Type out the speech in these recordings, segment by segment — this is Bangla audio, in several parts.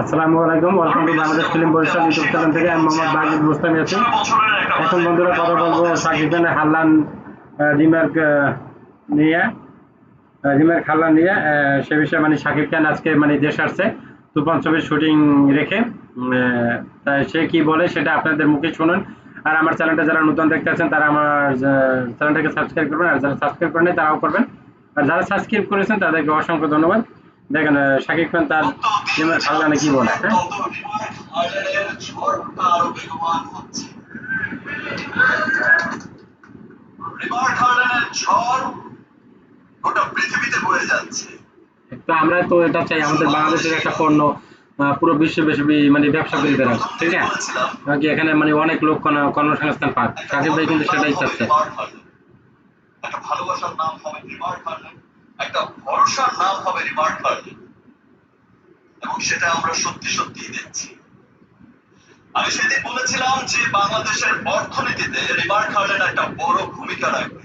আসসালামু আলাইকুম welcome to Bangladesh film YouTube channel থেকে আমি মোহাম্মদ বাজিদ আছি। এখন বন্ধুরা কথা বলব খানের হাল্লান নিয়ে। হাল্লান নিয়ে সে বিষয়ে মানে শাকিব খান আজকে মানে দেশ আসছে তুফান ছবির শুটিং রেখে তাই সে কি বলে সেটা আপনাদের মুখে শুনুন। আর আমার চ্যানেলটা যারা নতুন দেখতে আছেন, তারা আমার চ্যানেলটাকে সাবস্ক্রাইব করবেন, আর যারা সাবস্ক্রাইব করেন তারাও করবেন। আর যারা সাবস্ক্রাইব করেছেন, তাদেরকে অসংখ্য ধন্যবাদ। দেখেন শাকিব খান তার রিমার্ক হাল্লানে কি বলে? হ্যাঁ? তো আমরা তো এটা চাই, আমাদের বাংলাদেশের একটা পণ্য পুরো বিশ্বব্যাপী মানে ব্যবসা করে বেড়াক, ঠিক আছে? এখানে মানে অনেক লোক কর্মসংস্থান পাক। শাকিব ভাই কিন্তু সেটাই চাচ্ছে। একটা ভালোবাসার নাম হবে একটা ভরসার নাম হবে রিমার্ক হার্লেন এবং সেটা আমরা সত্যি সত্যি দেখছি। আমি সেদিন বলেছিলাম যে বাংলাদেশের অর্থনীতিতে রিমার্ক হার্লেন একটা বড় ভূমিকা রাখবে।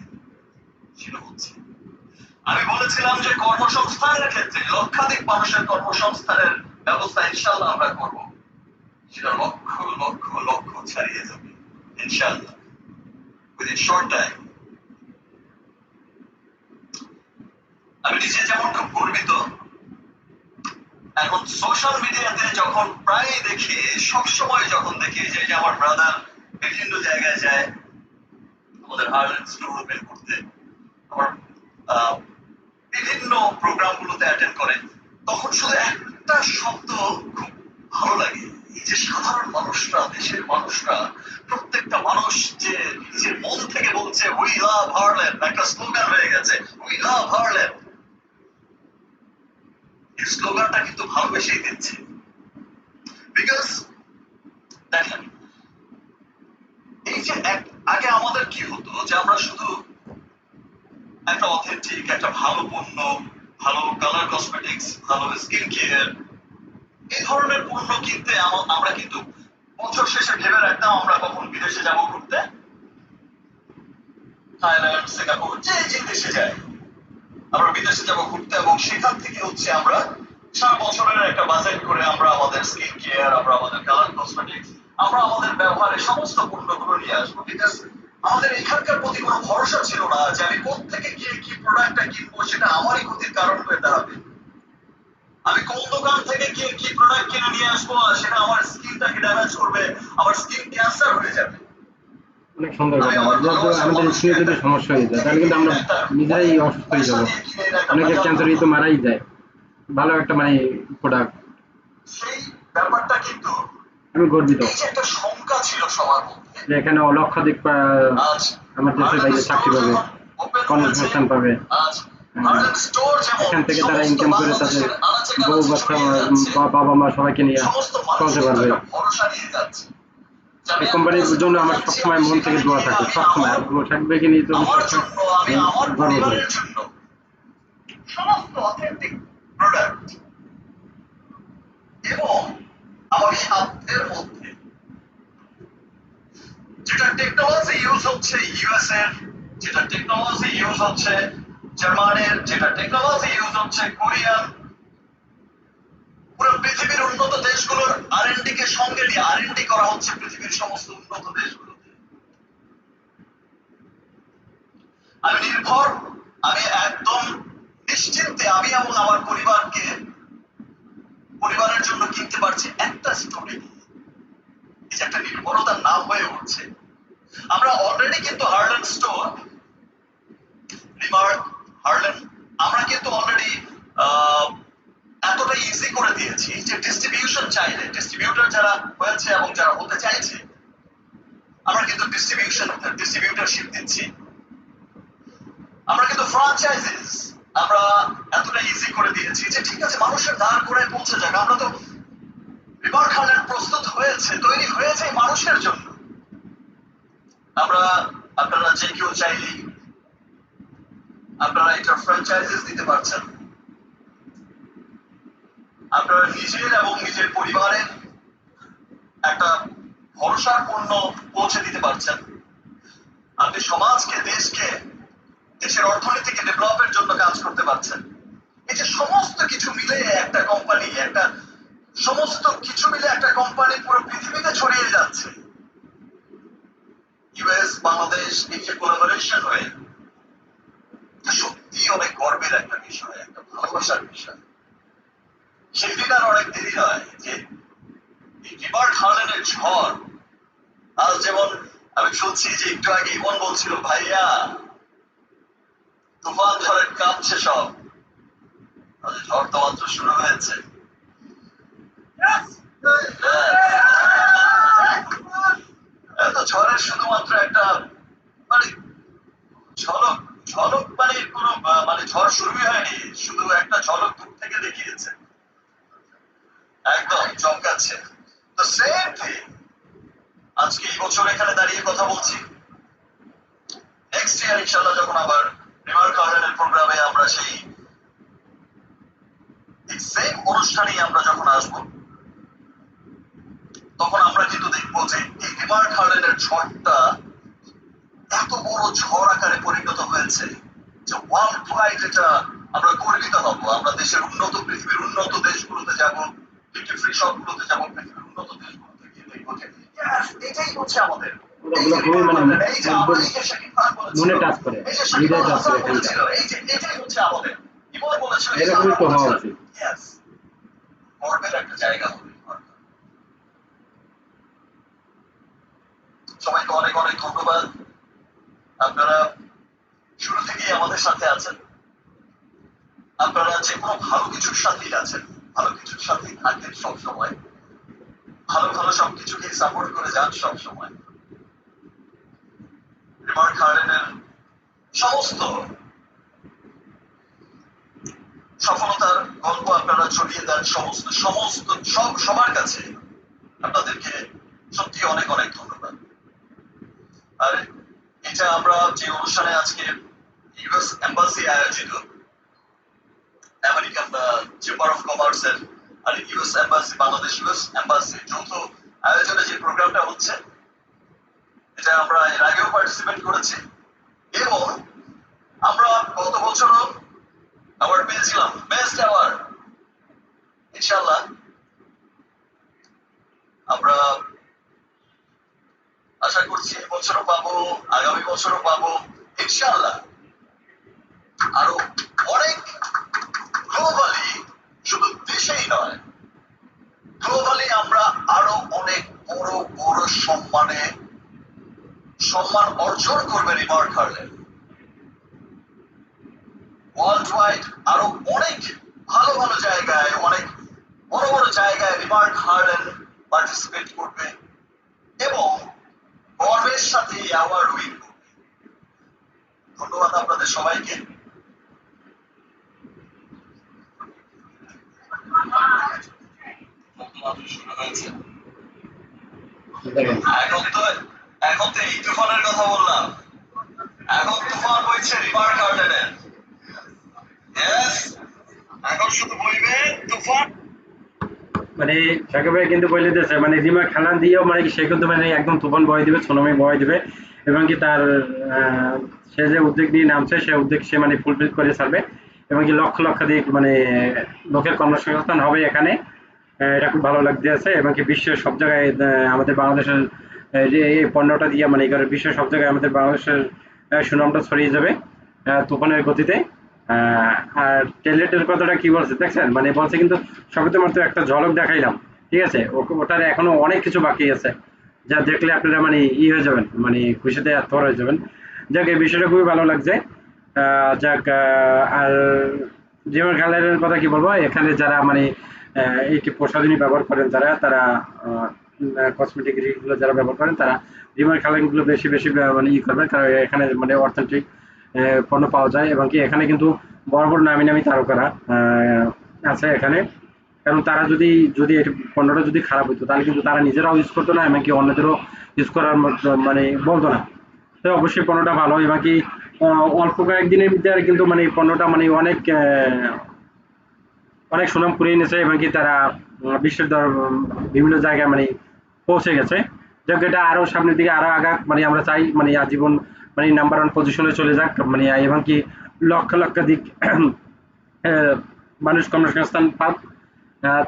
আমি বলেছিলাম যে কর্মসংস্থানের ক্ষেত্রে লক্ষাধিক মানুষের কর্মসংস্থানের ব্যবস্থা ইনশাল্লাহ আমরা করব। সেটা লক্ষ লক্ষ লক্ষ ছাড়িয়ে যাবে। ইনশাল্লাহ উইদিন শর্ট টাইম আমি নিজে যেমন খুব গর্বিত, এখন সোশ্যাল মিডিয়াতে যখন প্রায় দেখি, সবসময় যখন দেখি যে আমার ব্রাদার বিভিন্ন জায়গায় যায়, আমাদের হার্লেন স্টোর করতে আমার বিভিন্ন প্রোগ্রামগুলোতে অ্যাটেন্ড করে, তখন শুধু একটা শব্দ খুব ভালো লাগে, এই যে সাধারণ মানুষরা, দেশের মানুষরা, প্রত্যেকটা মানুষ যে নিজের মন থেকে বলছে উই লাভ হার্লেন একটা স্লোগান হয়ে গেছে উই লাভ হার্লেন স্লোগানটা কিন্তু ভালোবেসেই দিচ্ছে। বিকজ দেখেন, এই যে আগে আমাদের কি হতো যে আমরা শুধু একটা অথেন্টিক একটা ভালো পণ্য, ভালো কালার কসমেটিক্স ভালো স্কিন কেয়ার এই ধরনের পণ্য কিনতে আম- আমরা কিন্তু বছর শেষে ভেবে রাখতাম আমরা কখন বিদেশে যাব ঘুরতে। থাইল্যান্ড, সিঙ্গাপুর, যে যে দেশে যাই। আমরা বিদেশে যাব ঘুরতে এবং সেখান থেকে হচ্ছে আমরা সারা বছরের একটা বাজেট করে আমরা আমাদের স্কিন কেয়ার আমরা আমাদের কালার কসমেটিক্স আমরা আমাদের ব্যবহারে সমস্ত পণ্যগুলো নিয়ে আসব। বিকজ আমাদের এখানকার প্রতি কোনো ভরসা ছিল না যে আমি কোথেকে গিয়ে কি প্রোডাক্টটা কিনবো, সেটা আমারই ক্ষতির কারণ হয়ে দাঁড়াবে। আমি কোন দোকান থেকে গিয়ে কি প্রোডাক্ট কিনে নিয়ে আসব, সেটা আমার স্কিনটাকে ড্যামেজ করবে, আমার স্কিন ক্যান্সার হয়ে যাবে। অনেক সুন্দর কথা আমাদের স্কিনে যদি সমস্যা হয়ে যায় তাহলে কিন্তু আমরা নিজেরাই অসুস্থ হয়ে যাব। অনেকে ক্যান্সার তো মারাই যায়। ভালো একটা মানে প্রোডাক্ট সেই ব্যাপারটা কিন্তু আমি গর্বিত। যে একটা শঙ্কা ছিল সবার মধ্যে। এখানে লক্ষাধিক আমার দেশের বাইরে চাকরি পাবে কর্মসংস্থান পাবে যেমন এখান থেকে তারা ইনকাম করে তাদের বউ বাচ্চা বাবা মা সবাইকে নিয়ে চলতে পারবে। এই কোম্পানির জন্য আমার সবসময় মন থেকে দোয়া থাকে সবসময়। আমার- থাকবে নিয়ে তো গর্ব করি। সমস্ত অথেন্টিক প্রোডাক্ট এবং আমার সাধ্যের মধ্যে। যেটা টেকনোলজি ইউজ হচ্ছে ইউএস এর যেটা টেকনোলজি ইউজ হচ্ছে জার্মানের যেটা টেকনোলজি ইউজ হচ্ছে কোরিয়ান পুরো পৃথিবীর উন্নত দেশগুলোর আরএনডি কে সঙ্গে নিয়ে আরএনডি করা হচ্ছে পৃথিবীর সমস্ত উন্নত দেশগুলোতে। আমি নির্ভর, আমি একদম নিশ্চিন্তে আমি এবং আমার পরিবারকে, পরিবারের জন্য কিনতে পারছি একটা স্টোরে যে একটা নির্ভরতার নাম হয়ে উঠছে। আমরা অলরেডি কিন্তু হার্লেন স্টোর রিমার্ক হার্লেন আমরা কিন্তু অলরেডি ইজি করে দিয়েছি। যে ডিস্ট্রিবিউশন চাইলে ডিস্ট্রিবিউটর যারা হয়েছে এবং যারা হতে চাইছে, আমরা কিন্তু ডিস্ট্রিবিউশন ডিস্ট্রিবিউটরশিপ দিচ্ছি। আমরা কিন্তু ফ্রাঞ্চাইজিস আমরা এতটা ইজি করে দিয়েছি যে ঠিক আছে, মানুষের দ্বার ঘোড়ায় পৌঁছে যাক। আমরা তো রিমার্ক খালের প্রস্তুত হয়েছে, তৈরি হয়েছে মানুষের জন্য। আমরা আপনারা যে কেউ চাইলেই আপনারা এটা ফ্র্যাঞ্চাইজিস দিতে পারছেন। আপনারা নিজের এবং নিজের পরিবারের একটা ভরসার পণ্য পৌঁছে দিতে পারছেন। আপনি সমাজকে, দেশকে, দেশের অর্থনীতিকে ডেভেলপের জন্য কাজ করতে পারছেন। এই যে সমস্ত কিছু মিলে একটা কোম্পানি একটা সমস্ত কিছু মিলে একটা কোম্পানি পুরো পৃথিবীতে ছড়িয়ে যাচ্ছে। ইউএস বাংলাদেশ যে কোলাবোরেশন হয়ে সত্যি অনেক গর্বের একটা বিষয়, একটা ভালোবাসার বিষয়। সেই দিন আর অনেক দেরি হয়। যে ঝড়। আজ যেমন আমি শুনছি যে একটু আগে ইমন বলছিল, ভাইয়া, তুফান ঝড়ের কাঁপছে সব ঝড় তো মাত্র শুরু হয়েছে এত ঝড়ের শুধুমাত্র একটা মানে ঝলক ঝলক মানে কোনো আহ, মানে ঝড় শুরুই হয়নি শুধু একটা ঝলক দূর থেকে দেখিয়েছে একদম চমকাচ্ছে তো সেম থিং আজকে এই বছর এখানে দাঁড়িয়ে কথা বলছি ইয়ার ইনশাল্লাহ যখন আবার রিভার গার্ডেনের প্রোগ্রামে আমরা সেই সেম অনুষ্ঠানেই আমরা যখন আসব তখন আমরা কিন্তু দেখব যে এই রিভার গার্ডেনের ঝড়টা এত বড় ঝড় আকারে পরিণত হয়েছে যে ওয়ার্ল্ড ওয়াইড এটা আমরা গর্বিত হব। আমরা দেশের উন্নত পৃথিবীর উন্নত দেশগুলোতে যাব ডিউটি ফ্রি শপগুলোতে যাব পৃথিবীর উন্নত দেশগুলোতে গিয়ে দেখব যে এটাই হচ্ছে আমাদের এই যে মনে touch করে, হৃদয় touch করে এরকমই তো হওয়া উচিত। সবাইকে অনেক অনেক ধন্যবাদ। আপনারা শুরু থেকেই আমাদের সাথে আছেন। আপনারা যে কোনো ভালো কিছুর সাথেই আছেন ভালো কিছুর সাথেই থাকেন সব সময় ভালো ভালো সবকিছুকে সাপোর্ট করে যান সব সমস্ত সফলতার গল্প আপনারা ছড়িয়ে দেন, সমস্ত সমস্ত, সব, সবার কাছে আপনাদেরকে সত্যি অনেক অনেক ধন্যবাদ। আর এটা আমরা যে অনুষ্ঠানে আজকে ইউএস এম্বাসি আয়োজিত, আমেরিকান চেম্বার অফ কমার্স এর, আর US embassy Bangladesh US embassy যৌথ আয়োজনে যে প্রোগ্রামটা হচ্ছে এটা আমরা এর আগেও পার্টিসিপেট করেছি। এবং আমরা গত বছরও অ্যাওয়ার্ড পেয়েছিলাম। বেস্ট অ্যাওয়ার্ড ইনশাল্লাহ আমরা আশা করছি এই বছরও পাবো, আগামী বছরও পাবো। ইনশাল্লাহ আরও অনেক গ্লোবালি শুধু দেশেই নয় গ্লোবালি আমরা আরও অনেক বড় বড় সম্মানে সম্মান অর্জন করবে রিমার্ক হার্লেন ওয়ার্ল্ড ওয়াইড আরও অনেক ভালো ভালো জায়গায় অনেক বড় বড় জায়গায় রিমার্ক হার্লেন পার্টিসিপেট করবে এবং গর্বের সাথে অ্যাওয়ার্ড উইন করবে। ধন্যবাদ আপনাদের সবাইকে। শুরু হয়েছে এখন তো এখন তো এই তুফানের কথা বললাম। এখন তুফান বইছে রিভার গার্ডেনের এখন শুধু বইবে তুফান। মানে সাকিব ভাই কিন্তু বলে দিয়েছে মানে রিমা খেলা দিয়েও মানে সে কিন্তু মানে একদম তুফান বয় দিবে, সুনামি বয় দিবে। এবং কি তার সে যে উদ্যোগ নিয়ে নামছে, সে উদ্যোগ সে মানে ফুলফিল করে ছাড়বে। এবং কি লক্ষ মানে লোকের কর্মসংস্থান হবে এখানে। এটা খুব ভালো লাগতে আছে এবং কি বিশ্বের সব জায়গায় আমাদের বাংলাদেশের এই পণ্যটা দিয়ে মানে এখানে বিশ্বের সব জায়গায় আমাদের বাংলাদেশের সুনামটা ছড়িয়ে যাবে তুফানের গতিতে। আর ট্যালেন্টের কথাটা কি বলছে দেখছেন? মানে বলছে কিন্তু সবে তো মাত্র একটা ঝলক দেখাইলাম ঠিক আছে? ওটার এখনও অনেক কিছু বাকি আছে। যা দেখলে আপনারা মানে ই হয়ে যাবেন মানে খুশিতে আত্মর হয়ে যাবেন। যাক এই বিষয়টা খুবই ভালো লাগছে। যাক আর জীবন খেলার কথা কি বলব? এখানে যারা মানে আহ, এই প্রসাধনী ব্যবহার করেন তারা তারা কসমেটিকগুলো যারা ব্যবহার করেন, তারা জীবন খেলাগুলো বেশি বেশি মানে ই করবেন। কারণ এখানে মানে অর্থনৈতিক পণ্য পাওয়া যায় এবং কি এখানে কিন্তু বড় বড় নামি নামি তারকারা আছে এখানে। কারণ তারা যদি যদি পণ্যটা যদি খারাপ হতো তাহলে কিন্তু তারা নিজেরাও ইউজ করতো না, এমনকি অন্যদেরও ইউজ করার মানে বলতো না। তো অবশ্যই পণ্যটা ভালো, এবং কি অল্প কয়েকদিনের আর কিন্তু মানে পণ্যটা মানে অনেক অনেক সুনাম কুড়িয়ে এনেছে, এবং কি তারা বিশ্বের বিভিন্ন জায়গায় মানে পৌঁছে গেছে। যাক, এটা আরও সামনের দিকে আরও আগাক মানে আমরা চাই মানে আজীবন মানে নাম্বার ওয়ান পজিশনে চলে যাক মানে এবং কি লক্ষ লক্ষাধিক মানুষ কর্মসংস্থান পাক।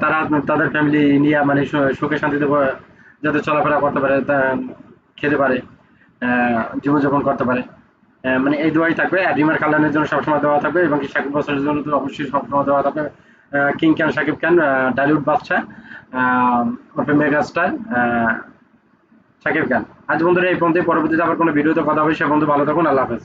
তারা তাদের ফ্যামিলি নিয়ে মানে সুখে শান্তিতে যাতে চলাফেরা করতে পারে খেতে পারে জীবনযাপন করতে পারে। মানে এই দোয়াই থাকবে। রিমার কালানের জন্য সবসময় দেওয়া থাকবে এবং কি সাকিব বছরের জন্য তো অবশ্যই সবসময় দেওয়া থাকবে। কিং ক্যান সাকিব খান ডালিউড বাদশাহ ওরফে মেগাস্টার সাকিব খান। আজ বন্ধুরা, এই পর্যন্ত পরবর্তীতে আবার কোনো ভিডিওতে কথা হবে। সে বন্ধু ভালো থাকুন। আল্লাহ হাফেজ।